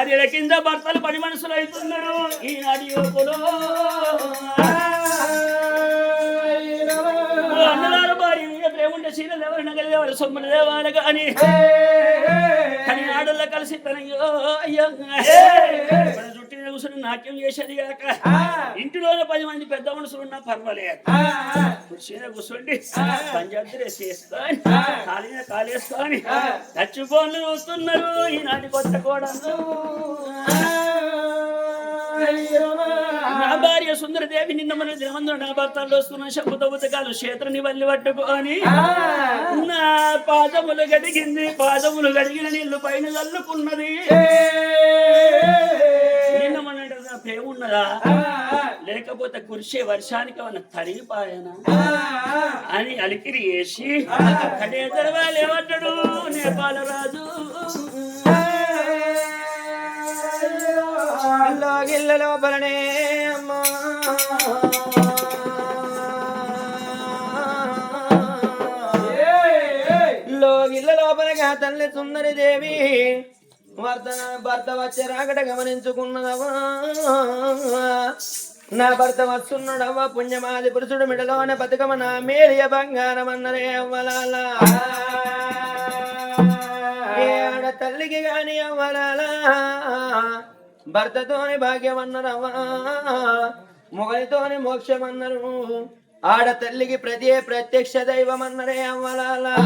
భార్యల కింద భర్తలు పడి మనుషులు అవుతున్నారు. ఈనాటి యువకుడు. అన్నగారు భార్య మీద ప్రేమ ఉంటే సీనలు ఎవరిన కలిగేవారు సొమ్ములు దేవాలి కానీ కానీ ఆడల్లో కలిసి తనయ్యో అయ్యో. కూర్చొని నాట్యం చేసేది కాక ఇంటిలోనే పది మంది పెద్ద మనుషులు ఉన్నా పర్వాలేదు. కుర్చీలో కూర్చోండి పంజాబ్ కాలేస్తాను టచ్ ఫోన్లు చూస్తున్నారు ఈనాటి కొత్త కోడలు నా భార్య సుందరదేవి నిన్న మన దినమందు నా భర్తలు వస్తున్న శబ్ద ఉతకాలు క్షేత్రని వల్లి పట్టుకొని నా పాదములు గడిగింది పాదములు గడిగిన నీళ్ళు పైన చల్లుకున్నది. ప్రేమ ఉన్నదా లేకపోతే కురిసే వర్షానికి ఏమన్నా తరిగిపాయనా అని అలికిరి వేసి అక్కడే తెరవాలి ఏమంటాడు? నేపాల రాజు. గిల్ల లోపలనే అమ్మా. లోగిల్ల లోపలగా తల్లి సుందరి దేవి. భర్త భర్త వచ్చే రాకట గమనించుకున్నదవా నా భర్త వస్తున్నాడవ్వ పుణ్యమాది పురుషుడు మిడలోన బతుకమ నా మేలియ బంగారం అన్నరే అవ్వలాలా. తల్లికి గాని అవ్వలాలా. భర్తతోని భాగ్యం అన్నరవ్వా. మొగలితోని మోక్షం అన్నారు. ఆడతల్లికి ప్రతి ప్రత్యక్ష దైవం అన్నరే అవ్వలాలా.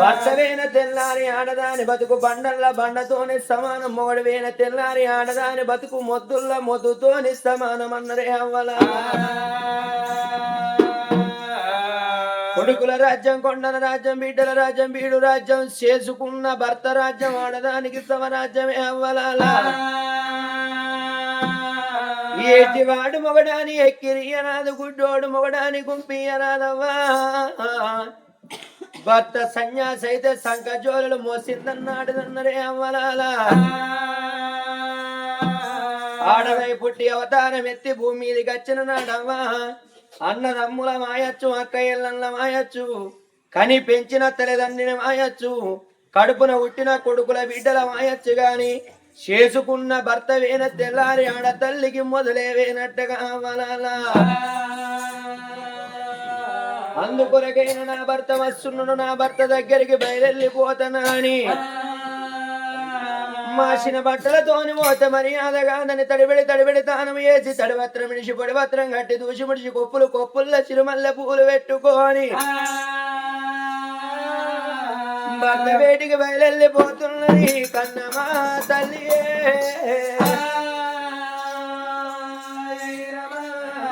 భర్త తెల్లారి ఆడదాని బతుకు బండల్ల బండతోనే సమానం. మొగడవేన తెల్లారి ఆడదాని బతుకు మొద్దుల్ల మొద్దుతోని సమానం అన్నరే అవ్వలా. కొడుకుల రాజ్యం కొండల రాజ్యం బిడ్డల రాజ్యం బీడు రాజ్యం చేసుకున్న భర్త రాజ్యం ఆడదానికి సమరాజ్యమే అవ్వలాలా ఏటివాడు మొగడాని ఎక్కిరి గుడ్డోడు మొగడాని గుంపి భర్త సన్యాసి అయితే సంకజోలు మోసిందన్నాడు నన్నరే అవ్వలాలా ఆడదై పుట్టి అవతారం ఎత్తి భూమి మీదకి వచ్చిన నాడవ్వా అన్నదమ్ముల మాయచ్చు అక్కయ్యల మాయచ్చు కని పెంచిన తల్లిదండ్రిని మాయచ్చు కడుపున ఉట్టిన కొడుకుల బిడ్డల మాయచ్చు గాని చేసుకున్న భర్త వేన తెల్లారి ఆడ తల్లికి మొదలే వేనట్టుగా అవ్వలాలా అందుకొరకైన నా భర్త వస్తున్నాడు నా భర్త దగ్గరికి బయలుపోతానా అని మాసిన బట్టలతోని మోత మర్యాదగా దాన్ని తడిబెడి తడిబెడి తానం వేసి తడివత్రం మిడిచి పొడివత్రం కట్టి దూసి ముడిచి కొప్పులు కొప్పుల్లో చిరుమల్ల పూలు పెట్టుకొని భర్త వేటికి బయలుపోతున్నది కన్నమా తల్లియే.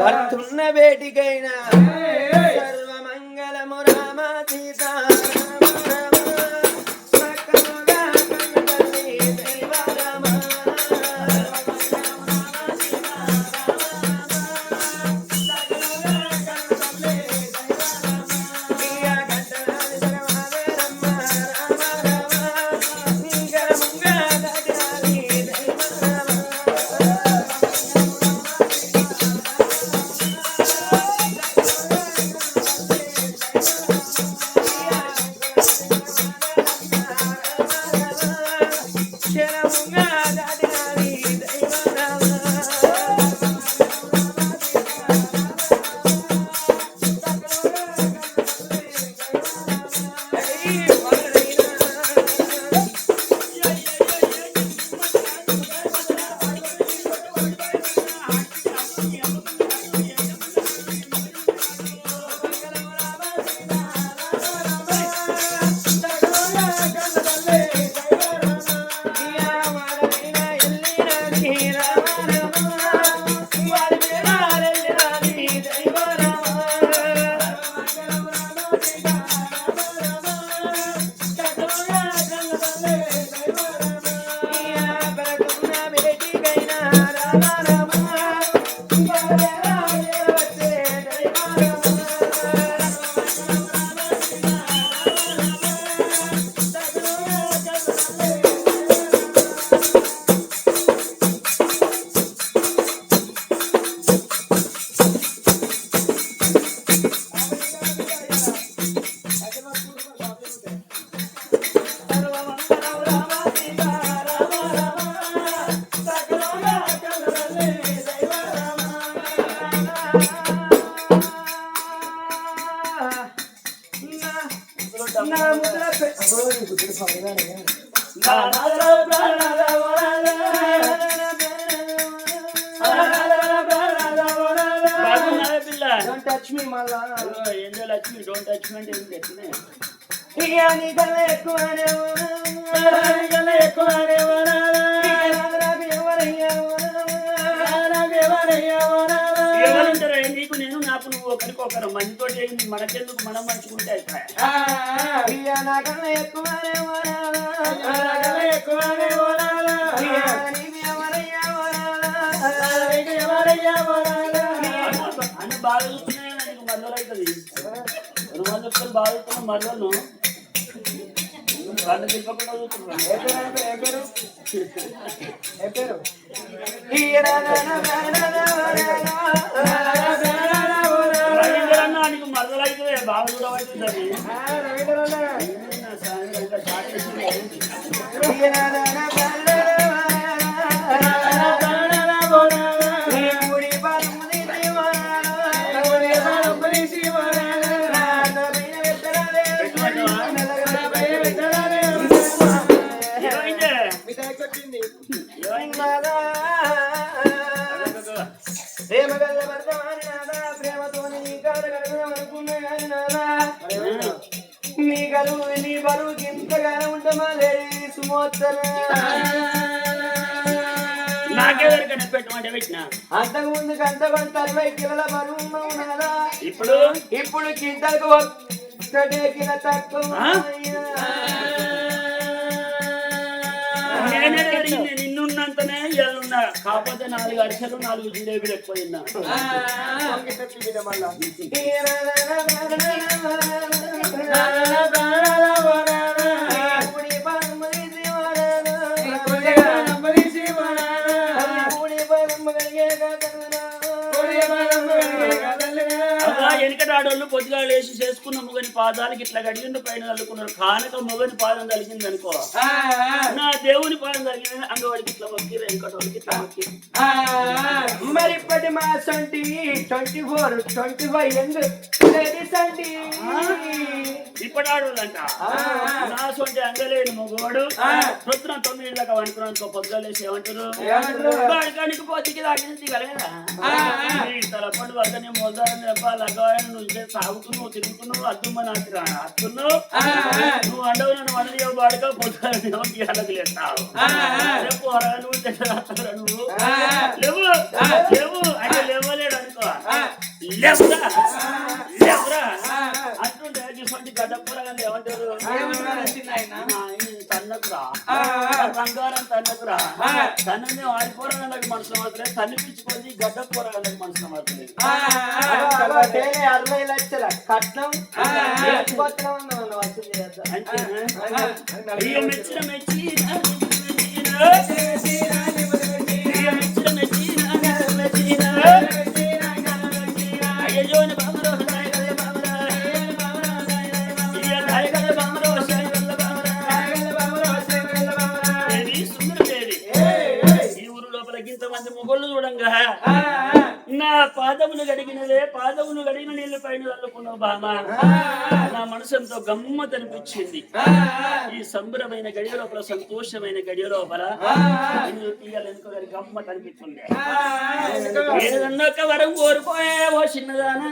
భర్తున్న వేటికైనా Me, మళ్ళా. ఏందో లక్ష్మి డోంట్ టచ్ మీ అంటే ఏంటి ఎట్లనే? ఇక నీకన్నా ఎక్కువనే రాగల ఎక్కువనే వరాల. నాకు ఎవరయ్యా ఎవరుంటారా? నీకు నేను నాకు నువ్వు ఒకరికొకరు. మంచితోటి మనకెందుకు? మనం మంచుకుంటే అయిపోయా. ఇక నాకన్నా ఎక్కువనే అన్న- అన్న బాగా చూస్తున్నాయి మరదలు అవుతుంది. రెండు వందల రూపాయలు బాగా చూస్తున్నా మరదలు కళ్ళు తిప్పకుండా చూస్తున్నాను నీకు మరదలు అవుతుంది. బాగా చూడవైతుంది అది నీ గలువు నీ బరువు ఇంతగానే ఉంటామా లేడీ సుమోత్తర అంతకు ముందు గంట కొంత అరవై కిలోల బరువు ఉన్నావు ఇప్పుడు ఇప్పుడు కిందకు ఒక్కటే కిలో తక్కువ నిన్నున్నంతనే ఇయ్యాలున్నా కాకపోతే నాలుగు అరిసెలు నాలుగు జిలేబీలు ఎక్కువ తిన్నా పూడి ఆడోళ్ళు పొద్దుగా లేచి చేసుకున్న మొగని పాదాలకి ఇట్లా గడిగిండు పైన తల్లుకున్నారు. కానక మొగని పాదం తలిగింది అనుకో. నా దేవుని పాదం తలిగింది అంగవాడికి ఇట్లా మొక్కి ఇట్లా మొక్కి. మరి ఇప్పటి మాస్ అంటే twenty four twenty five ladies అంటే ఇప్పటి ఆడోళ్ళంట. నా సొంటి అంగలేని మొగోడు. ప్రొద్దున తొమ్మిది దాకా వండుకున్నాను పొద్దుగా లేచి ఏమంటారు? వాడికానికి పొద్దుకి దాకింది దిగలేదా? ఈ తలపండు వద్దనే లగ్గవాయని నువ్వు ఇదే సాగుతున్నావు తిరుగుతున్నావు అద్దుమని అత్తురా అత్తున్నావు నువ్వు అండవు నన్ను వండలేవు వాడుగా పొద్దుగా గీయాలకు లేస్తావు. రేపు నువ్వు తెచ్చారా నువ్వు? లేవు లేవు అంటే లేవలేడు అనుకో. లేవురా లేవురా. అంటుంటే ఇటువంటి గడ్డ కూరగాయలు ఏమంటారు? తన్నకురా. బంగారం తన్నకురా. తన్నని వాడి కూరగాయలకు మనసు మాత్రమే తన్నిపించుకొని గడ్డ కూరగాయలకు మనసు డైలీ అరవై లక్షల కట్నం. ఇక మెచ్చిన. పాదములు గడిగినదే పాదములు గడిగిన నీళ్ళు పైన చల్లుకున్నావు బామ. నా మనసు ఎంతో గమ్మత్ అనిపించింది. ఈ సంబరమైన గడియ లోపల సంతోషమైన గడియ లోపల గమ్మత్ ఏదన్నా ఒక వరం కోరుకోయే ఓ చిన్నదానా.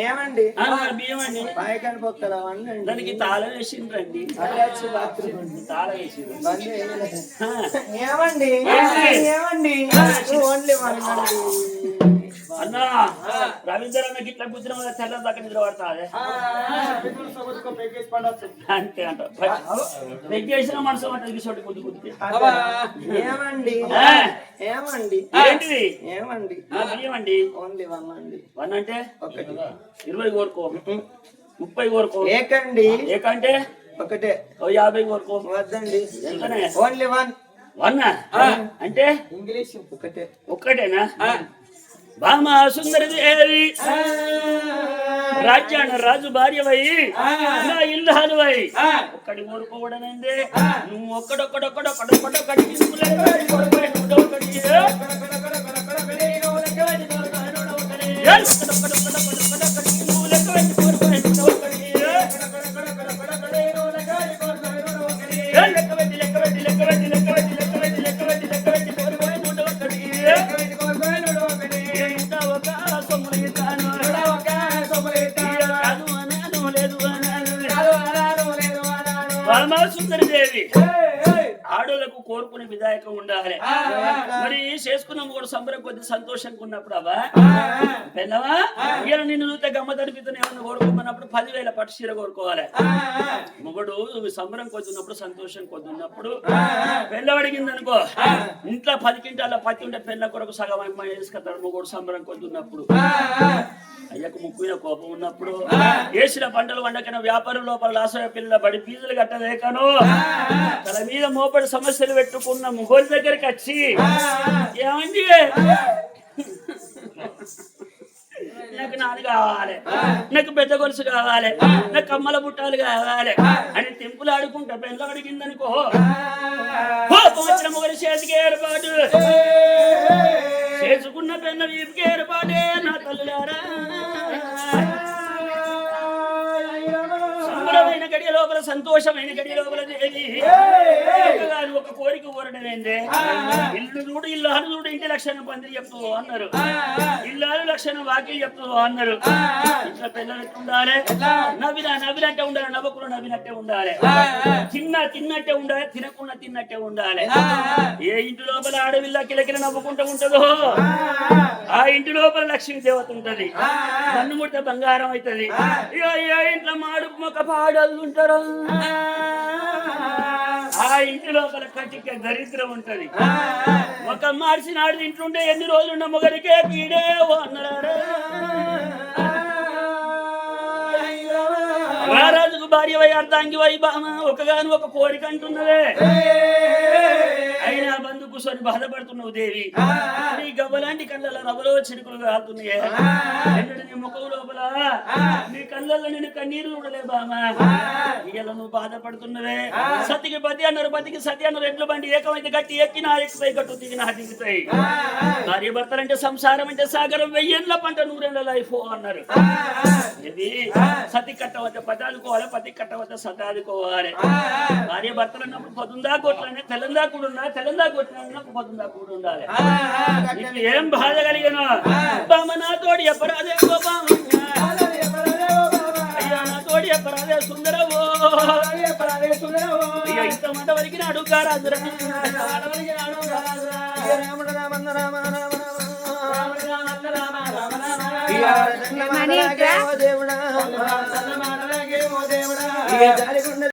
ఏమండి? ఆ, నా బియ్యం అండి పైకని పొక్కరా అండి దానికి తాళం వేసిండ్రండి. అటాచ్ బాత్రూమ్ తాళం వేసిండ్రు. ఆ, ఏమండి? ఏమండి? ఓన్లీ వన్ అన్నా రవీంద్ర అన్నకి ఇట్లా మీద తెల్ల దాకా నిద్ర పడతాదే అంతే అంట. వెగ్గేసిన మనసు అంటే కొద్ది కొద్ది ఏమండి? ఆ. ఏమండి? ఏంటిది? ఏమండి? ఓన్లీ వన్ అండి. వన్ అంటే? ఒకటి. ఇరవై కోరుకో. ముప్పై కోరుకో. ఏకండి. ఏకంటే? ఒకటే. ఓ యాభై కోరుకో. వద్దండి. Only one. వన్ అంటే? ఇంగ్లీష్ ఒకటే. ఒక్కటేనా బామ సుందరి దేవి రాజ్యాన రాజు భార్యవై నా ఇల్లు హనువై ఒక్కడి కోరుకోవడమైంది నువ్వు ఒక్కడొక్కడొక్కడొక్కడొక్కడొక్కడి తీసుకులేదు సుందరి దేవి ఆడోళ్ళకు కోరుకునే విధాయకం ఉండాలి. మరి చేసుకున్న కూడా సంబరం కొద్ది సంతోషంగా ఉన్నప్పుడు అవ్వా? పెళ్ళవా ఇయ్యాల నిన్ను చూస్తే గమ్మ తడిపితేనే ఏమన్నా కోరుకోమన్నప్పుడు పదివేల పట్టు చీర కోరుకోవాలి మొగడు సంబరం కొద్ది ఉన్నప్పుడు సంతోషం కొద్ది ఉన్నప్పుడు పెళ్ళ అడిగింది అనుకో ఇంట్లో పది కింటాల పత్తి ఉంటే పెళ్ళ కొరకు సగం అమ్మాయి వేసుకొస్తాడు మొగడు సంబరం కొద్ది ఉన్నప్పుడు. అయ్యకు ముక్కు మీద కోపం ఉన్నప్పుడు వేసిన పంటలు వండకన వ్యాపారం లోపల లాసయ పిల్లల బడి ఫీజులు కట్టలేకను తల మీద మోపడి సమస్యలు పెట్టుకున్న ముగ్గురి దగ్గరికి వచ్చి ఏమండి? నాకు నాది కావాలి. నాకు పెద్ద గొలుసు కావాలి. నాకు కమ్మల బుట్టాలు కావాలి. అని తెంపులు ఆడుకుంటా. పెళ్ళ అడిగిందనుకో వచ్చిన మొగలి చేతికి ఏర్పాటు. చేసుకున్న పెన్న వీపుకి ఏర్పాటే నా తల్లులారా. గడియ లోపల సంతోషమైన గడియ లోపల ఒకగాని ఒక కోరిక కోరడం ఏందే ఇల్లు చూడు ఇల్లు అను చూడు ఇంటి లక్షణం పందిరి చెప్తూ అన్నారు. ఇల్లాలు లక్షణం వాకి చెప్తూ అన్నారు. ఇంట్లో పిల్లలు ఉండాలి? నవ్వినా నవ్వినట్టే ఉండాలి నవ్వకుండా నవ్వినట్టే ఉండాలి. తిన్న తిన్నట్టే ఉండాలి తినకుండా తిన్నట్టే ఉండాలి. ఏ ఇంటి లోపల ఆడవిల్ల కిలకిల నవ్వుకుంటూ ఉంటుందో? ఆ ఇంటి లోపల లక్ష్మీ దేవత ఉంటది. నన్ను ముట్ట బంగారం అవుతుంది ఇంట్లో మాడు మొక్క పాడలు ఉంటారు. ఆ. ఇంటి లోపల కటిక దరిద్రం ఉంటది. ఒక మార్చినాడు ఇంట్లుంటే ఎన్ని రోజులు ఉన్న మొగరికే అన్నారా రారాజుకు భార్య వై అర్ధాంగి వై బామ ఒకగాను ఒక కోరిక అంటున్నదే అయినా బంధు కూర్చొని బాధపడుతున్నావు దేవి. నీ గవ్వలాంటి కళ్ళలో రవ్వలో చిరుకులు కాలుతున్నాయి నీ ముఖం లోపల నీ కళ్ళల్లో నేను కన్నీరు చూడలే బామా. ఇవాళ నువ్వు బాధపడుతున్నవే. సతికి పతి అన్నారు పతికి సతి అన్నారు. ఎడ్ల బండి ఏకమైతే గట్టి ఎక్కి నా ఎక్కుతాయి గట్టు దిగి నా దిగుతాయి. భార్య భర్తలంటే సంసారం అంటే సాగరం వెయ్యేళ్ళ పంట నూరేళ్ళ లైఫ్ అన్నారు. ఇది సతి కట్టవద్ద పదాలుకోవాలి పతి కట్టవద్ద సతాదుకోవాలి భార్య భర్తలు అన్నప్పుడు పొద్దుందా కొట్లనే తెల్లందా కూడా ఉన్నా తెల్లందా కొట్టినప్పుడు పొద్దుందా కూడా ఉండాలి నీకు ఏం బాధ కలిగిన బామ్మ నా తోడి ఎప్పరాదే ఓ బామ్మ. అయ్యా నా తోడి ఎప్పరాదే సుందరవో అయ్యా ఇంత మాట వరకు అడుగుతారా దేవుడా